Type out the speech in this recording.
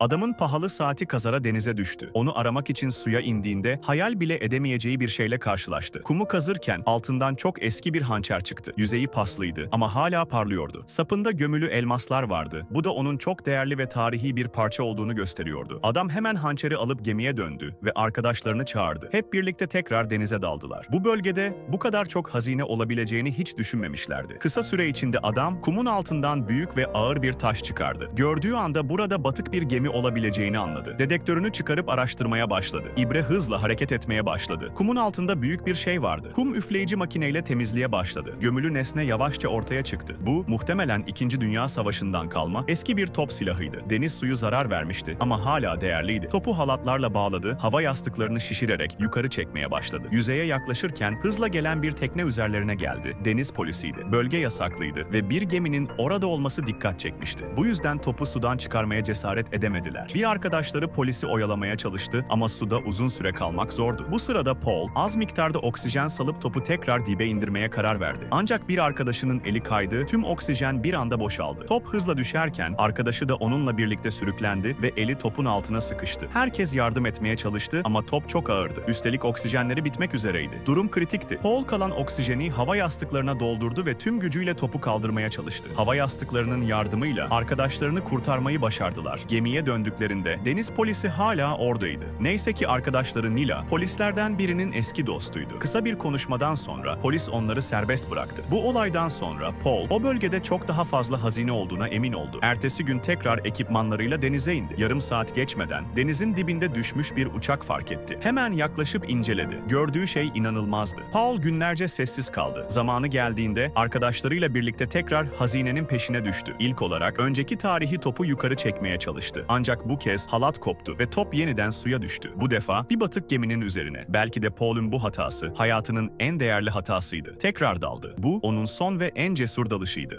Adamın pahalı saati kazara denize düştü. Onu aramak için suya indiğinde hayal bile edemeyeceği bir şeyle karşılaştı. Kumu kazırken altından çok eski bir hançer çıktı. Yüzeyi paslıydı ama hala parlıyordu. Sapında gömülü elmaslar vardı. Bu da onun çok değerli ve tarihi bir parça olduğunu gösteriyordu. Adam hemen hançeri alıp gemiye döndü ve arkadaşlarını çağırdı. Hep birlikte tekrar denize daldılar. Bu bölgede bu kadar çok hazine olabileceğini hiç düşünmemişlerdi. Kısa süre içinde adam kumun altından büyük ve ağır bir taş çıkardı. Gördüğü anda burada batık bir gemi olabileceğini anladı. Dedektörünü çıkarıp araştırmaya başladı. İbre hızla hareket etmeye başladı. Kumun altında büyük bir şey vardı. Kum üfleyici makineyle temizliğe başladı. Gömülü nesne yavaşça ortaya çıktı. Bu muhtemelen 2. Dünya Savaşı'ndan kalma eski bir top silahıydı. Deniz suyu zarar vermişti ama hala değerliydi. Topu halatlarla bağladı, hava yastıklarını şişirerek yukarı çekmeye başladı. Yüzeye yaklaşırken hızla gelen bir tekne üzerlerine geldi. Deniz polisiydi. Bölge yasaklıydı ve bir geminin orada olması dikkat çekmişti. Bu yüzden topu sudan çıkarmaya cesaret edemediler. Bir arkadaşları polisi oyalamaya çalıştı ama suda uzun süre kalmak zordu. Bu sırada Paul az miktarda oksijen salıp topu tekrar dibe indirmeye karar verdi. Ancak bir arkadaşının eli kaydı, tüm oksijen bir anda boşaldı. Top hızla düşerken arkadaşı da onunla birlikte sürüklendi ve eli topun altına sıkıştı. Herkes yardım etmeye çalıştı ama top çok ağırdı. Üstelik oksijenleri bitmek üzereydi. Durum kritikti. Paul kalan oksijeni hava yastıklarına doldurdu ve tüm gücüyle topu kaldırmaya çalıştı. Hava yastıklarının yardımıyla arkadaşlarını kurtarmayı başardılar. Gemiye döndüklerinde deniz polisi hala oradaydı. Neyse ki arkadaşları Nila polislerden birinin eski dostuydu. Kısa bir konuşmadan sonra polis onları serbest bıraktı. Bu olaydan sonra Paul o bölgede çok daha fazla hazine olduğuna emin oldu. Ertesi gün tekrar ekipmanlarıyla denize indi. Yarım saat geçmeden denizin dibinde düşmüş bir uçak fark etti. Hemen yaklaşıp inceledi. Gördüğü şey inanılmazdı. Paul günlerce sessiz kaldı. Zamanı geldiğinde arkadaşlarıyla birlikte tekrar hazinenin peşine düştü. İlk olarak önceki tarihi topu yukarı çekmeye çalıştı. Ancak bu kez halat koptu ve top yeniden suya düştü. Bu defa bir batık geminin üzerine. Belki de Paul'un bu hatası hayatının en değerli hatasıydı. Tekrar daldı. Bu onun son ve en cesur dalışıydı.